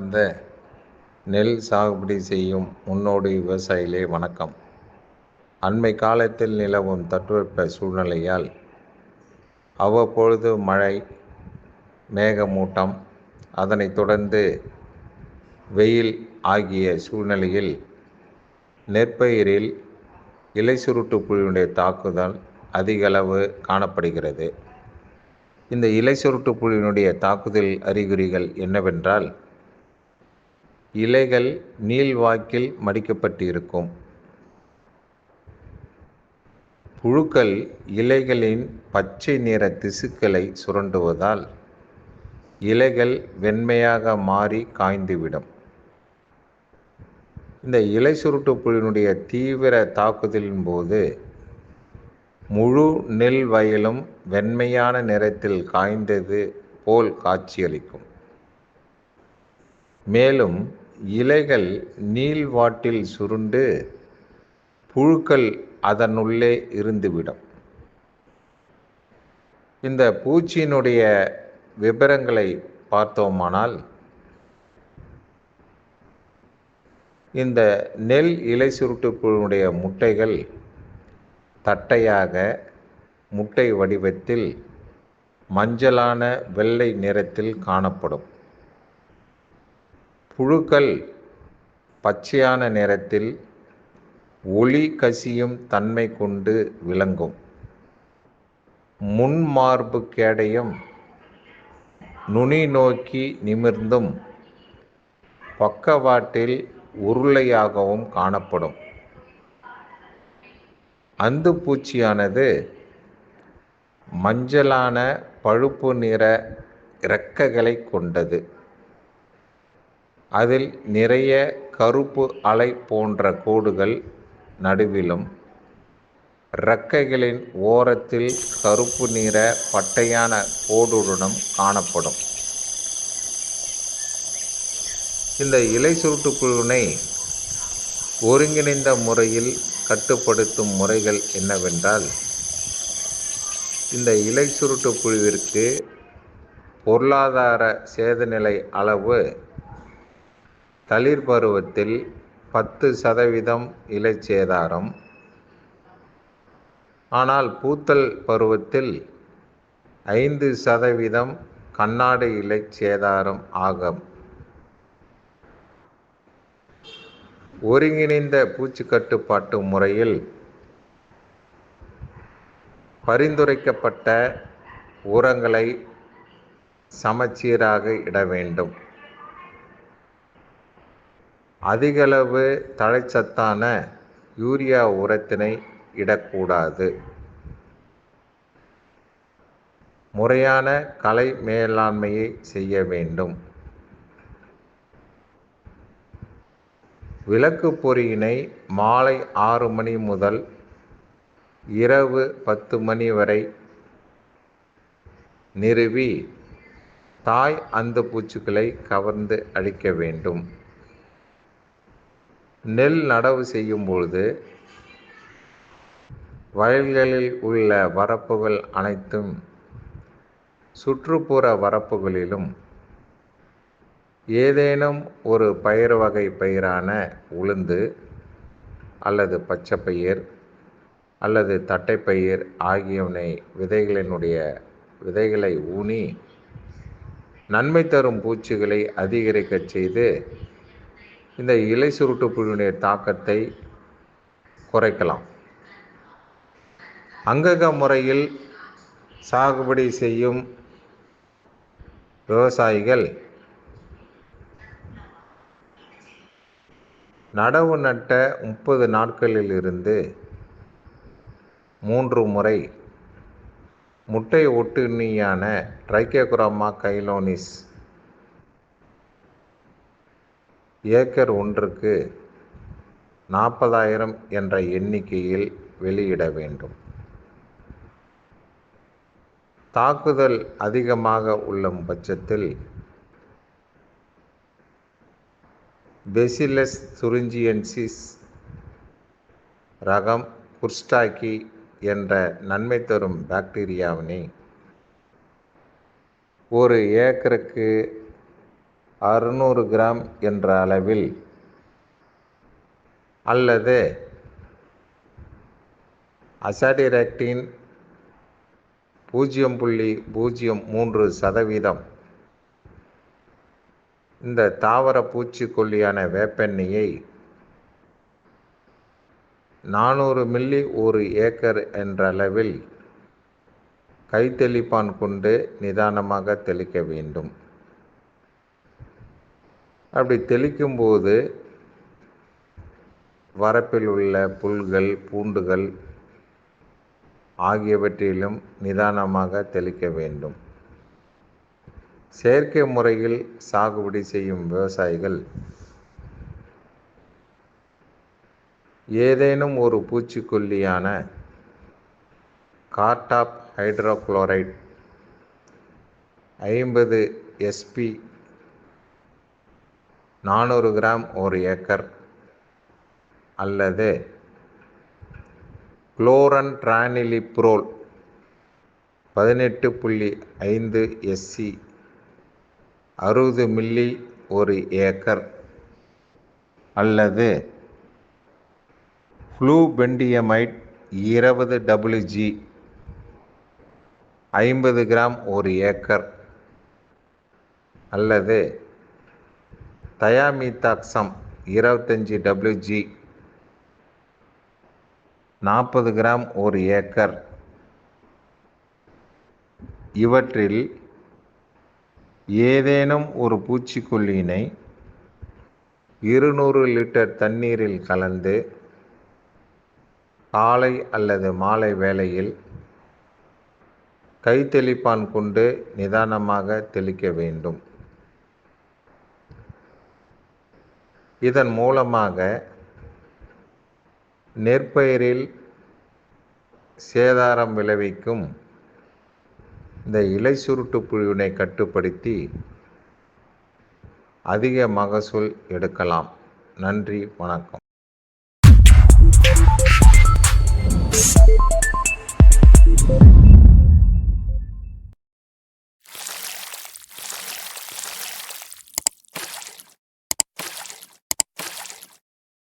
இந்த நெல் சாகுபடி செய்யும் முன்னோடி விவசாயிகளே வணக்கம். அண்மை காலத்தில் நிலவும் தட்பவெப்ப சூழ்நிலையால் அவ்வப்பொழுது மழை மேகமூட்டம் அதனைத் தொடர்ந்து வெயில் ஆகிய சூழ்நிலையில் நெற்பயிரில் இலை சுருட்டு புழுவினுடைய தாக்குதல் அதிகளவு காணப்படுகிறது. இந்த இலை சுருட்டு புழுவினுடைய தாக்குதல் அறிகுறிகள் என்னவென்றால் இலைகள் நீள்வாக்கில் மடிக்கப்பட்டிருக்கும். புழுக்கள் இலைகளின் பச்சை நிற திசுக்களை சுரண்டுவதால் இலைகள் வெண்மையாக மாறி காய்ந்துவிடும். இந்த இலை சுருட்டு புழுவினுடைய தீவிர தாக்குதலின் போது முழு நெல் வயலும் வெண்மையான நிறத்தில் காய்ந்தது போல் காட்சியளிக்கும். மேலும் இலைகள் நீள்வாட்டில் சுருண்டு புழுக்கள் அதனுள்ளே இருந்துவிடும். இந்த பூச்சியினுடைய விபரங்களை பார்த்தோமானால் இந்த நெல் இலை சுருட்டு புழுனுடைய முட்டைகள் தட்டையாக முட்டை வடிவத்தில் மஞ்சளான வெள்ளை நிறத்தில் காணப்படும். புழுக்கள் பச்சையான நிறத்தில் ஒளி கசியும் தன்மை கொண்டு விளங்கும். முன்மார்பு கேடயம் நுனி நோக்கி நிமிர்ந்தும் பக்கவாட்டில் உருளையாகவும் காணப்படும். அந்து பூச்சியானது மஞ்சளான பழுப்பு நிற இறக்கைகளை கொண்டது. அதில் நிறைய கருப்பு அலை போன்ற கோடுகள் நடுவிலும் இறக்கைகளின் ஓரத்தில் கருப்பு நிற பட்டையான கோடுடனும் காணப்படும். இந்த இலை சுருட்டுக்குழுவினை ஒருங்கிணைந்த முறையில் கட்டுப்படுத்தும் முறைகள் என்னவென்றால் இந்த இலை சுருட்டு புழுவிற்கு பொருளாதார சேதநிலை அளவு தளிர் பருவத்தில் பத்து சதவீதம் இலைச்சேதாரம். ஆனால் பூத்தல் பருவத்தில் ஐந்து சதவீதம் கண்ணாடி இலை சேதாரம் ஆகும். ஒருங்கிணைந்த பூச்சி கட்டுப்பாட்டு முறையில் பரிந்துரைக்கப்பட்ட உரங்களை சமச்சீராக இட வேண்டும். அதிகளவு தழைச்சத்தான யூரியா உரத்தினை இடக்கூடாது. முறையான கலை மேலாண்மையை செய்ய வேண்டும். விளக்கு பொறியினை மாலை ஆறு மணி முதல் இரவு பத்து மணி வரை நிறுவி தாய் அந்த பூச்சிகளை கவர்ந்து அழிக்க வேண்டும். நெல் நடவு செய்யும் பொழுது வயல்களில் உள்ள வரப்புகள் அனைத்தும் சுற்றுப்புற வரப்புகளிலும் ஏதேனும் ஒரு பயிர் வகை பயிரான உளுந்து அல்லது பச்சைப்பயிர் அல்லது தட்டைப்பயிர் ஆகியவனை விதைகளினுடைய விதைகளை ஊனி நன்மை தரும் பூச்சிகளை அதிகரிக்கச் செய்து இந்த இலை சுருட்டு புழுவினுடைய தாக்கத்தை குறைக்கலாம். அங்கக முறையில் சாகுபடி செய்யும் விவசாயிகள் நடவு நட்ட முப்பது நாட்களில் இருந்து மூன்று முறை முட்டை ஒட்டுண்ணியான ட்ரைக்கோகுராமா கைலோனிஸ் ஏக்கர் ஒன்றுக்கு நாற்பதாயிரம் என்ற எண்ணிக்கையில் வெளியிட வேண்டும். தாக்குதல் அதிகமாக உள்ள பட்சத்தில் பெசிலஸ் துரிஞ்சியன்சிஸ் ரகம் குர்ஸ்டாக்கி என்ற நன்மை தரும் பாக்டீரியாவினை ஒரு ஏக்கருக்கு அறுநூறு கிராம் என்ற அளவில் அல்லது அசாடிராக்டின் பூஜ்ஜியம் புள்ளி பூஜ்ஜியம் மூன்று சதவீதம். இந்த தாவர பூச்சிக்கொல்லியான வேப்பெண்ணெயை நானூறு மில்லி ஒரு ஏக்கர் என்ற அளவில் கைத்தெளிப்பான் கொண்டு நிதானமாக தெளிக்க வேண்டும். அப்படி தெளிக்கும்போது வரப்பில் உள்ள புல்கள் பூண்டுகள் ஆகியவற்றிலும் நிதானமாக தெளிக்க வேண்டும். செயற்கை முறையில் சாகுபடி செய்யும் விவசாயிகள் ஏதேனும் ஒரு பூச்சிக்கொல்லியான கார்டாப் ஹைட்ரோக்ளோரைட் ஐம்பது எஸ்பி நானூறு கிராம் ஒரு ஏக்கர் அல்லது குளோரன் டிரானிலிப்ரோல் பதினெட்டு புள்ளி ஐந்து எஸ்சி அறுபது மில்லி ஒரு ஏக்கர் அல்லது ஃப்ளூபெண்டியமைட் இருபது டபிள்யூஜி ஐம்பது கிராம் ஒரு ஏக்கர் அல்லது தயாமித்தாக்சம் இருபத்தஞ்சி டபிள்யூஜி நாற்பது கிராம் ஒரு ஏக்கர். இவற்றில் ஏதேனும் ஒரு பூச்சிக்கொல்லியினை இருநூறு லிட்டர் தண்ணீரில் கலந்து காலை அல்லது மாலை வேளையில் கைத்தெளிப்பான் கொண்டு நிதானமாக தெளிக்க வேண்டும். இதன் மூலமாக நெற்பயிரில் சேதாரம் விளைவிக்கும் இந்த இலை சுருட்டு புழுவினை கட்டுப்படுத்தி அதிக மகசூல் எடுக்கலாம். நன்றி வணக்கம்.